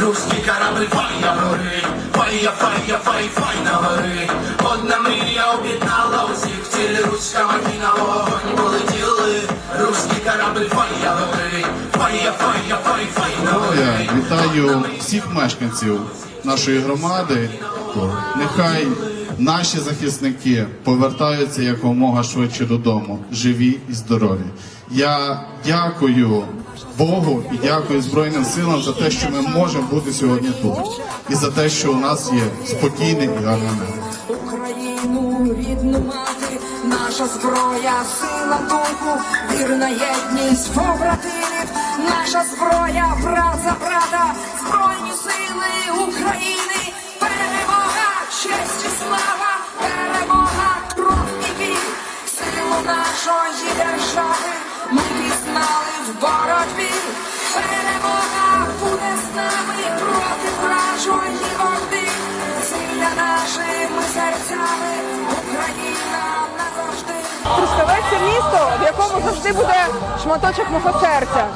Русский корабль фая горить, фая, фая, фай, фай на горить. Одна мрія об'єднала усіх, цілі руська махіна вогонь полетіли. Русский корабль фая горить, фая, фая, фай, фай на Я горить. вітаю всіх мешканців нашої громади. Нехай наші захисники повертаються якомога швидше додому, живі і здорові. Я дякую Богу і дякую Збройним силам за те, що ми можемо бути сьогодні тут, і за те, що у нас є спокійне і небо. Україну, рідну мати, наша зброя, сила духу, вірна єдність побратимів, наша зброя, брат за брата, збройні в боротьбі, перемога буде з нами проти вражої орди. Зілля нашими серцями, Україна назавжди. Трускавець місто, в якому завжди буде шматочок мого серця.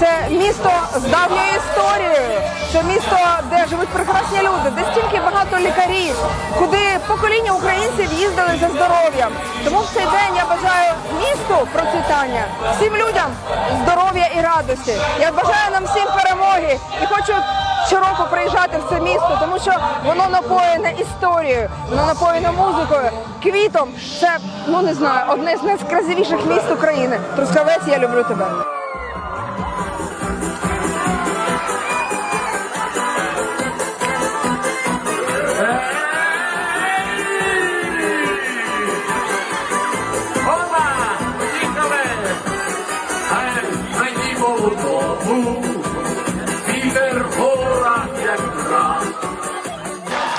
Це місто з давньою історією. Це місто, де живуть прекрасні люди, де стільки багато лікарів, куди покоління українців їздили за здоров'ям. Тому в цей день я бажаю місту процвітання, всім людям здоров'я і радості. Я бажаю нам всім перемоги і хочу щороку приїжджати в це місто, тому що воно напоєне історією, воно напоєне музикою, квітом. Це ну не знаю, одне з найкрасивіших міст України. Трускавець, я люблю тебе.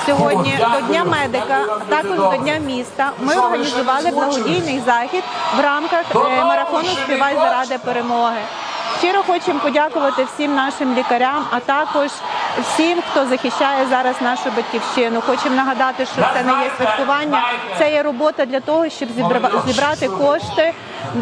Сьогодні до Дня медика, а також до Дня міста. Ми організували благодійний захід в рамках е, марафону Співай заради перемоги. Щиро хочемо подякувати всім нашим лікарям, а також всім, хто захищає зараз нашу батьківщину. Хочемо нагадати, що це не є святкування, це є робота для того, щоб зібра- зібрати кошти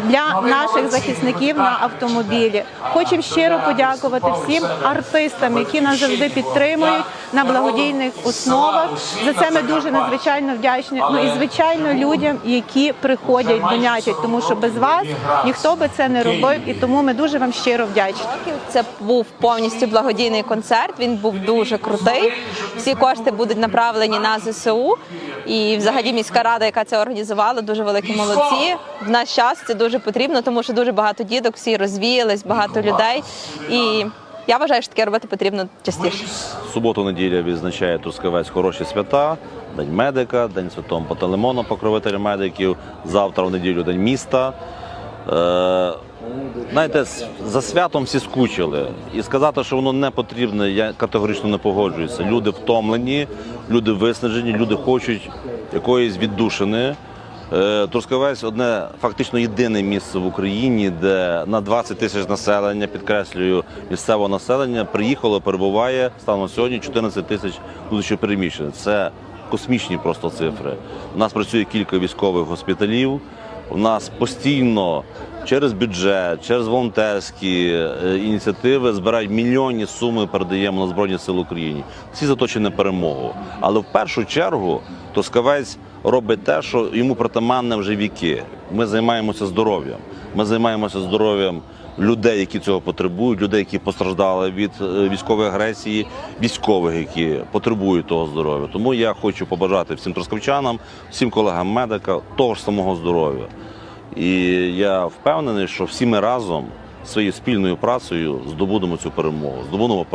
для наших захисників на автомобілі. Хочемо щиро подякувати всім артистам, які нас завжди підтримують на благодійних основах. За це ми дуже надзвичайно вдячні. Ну і звичайно людям, які приходять, донятять, тому що без вас ніхто би це не робив, і тому ми дуже вам щиро вдячні. Це був повністю благодійний концерт. Він був дуже крутий. Всі кошти будуть направлені на ЗСУ. І взагалі міська рада, яка це організувала, дуже великі молодці. В наш час це дуже потрібно, тому що дуже багато діток, всі розвіялись, багато людей. І я вважаю, що таке робити потрібно частіше. Суботу неділя відзначає Трускавець хороші свята, День медика, День Святого Пантелеймона, покровителя медиків. Завтра в неділю День міста. Знаєте, за святом всі скучили. І сказати, що воно не потрібне, я категорично не погоджуюся. Люди втомлені, люди виснажені, люди хочуть якоїсь віддушини. Е, Трускавець одне фактично єдине місце в Україні, де на 20 тисяч населення, підкреслюю, місцевого населення приїхало, перебуває станом сьогодні 14 тисяч внутрішньопереміщених. Це космічні просто цифри. У нас працює кілька військових госпіталів. У нас постійно через бюджет, через волонтерські е, ініціативи збирають мільйонні суми, передаємо на Збройні Сили України. Всі заточені на перемогу. Але в першу чергу Тоскавець робить те, що йому притаманне вже віки. Ми займаємося здоров'ям. Ми займаємося здоров'ям людей, які цього потребують, людей, які постраждали від е, військової агресії, військових, які потребують того здоров'я. Тому я хочу побажати всім трускавчанам, всім колегам медика того ж самого здоров'я. І я впевнений, що всі ми разом своєю спільною працею здобудемо цю перемогу. Здобудемо перемогу.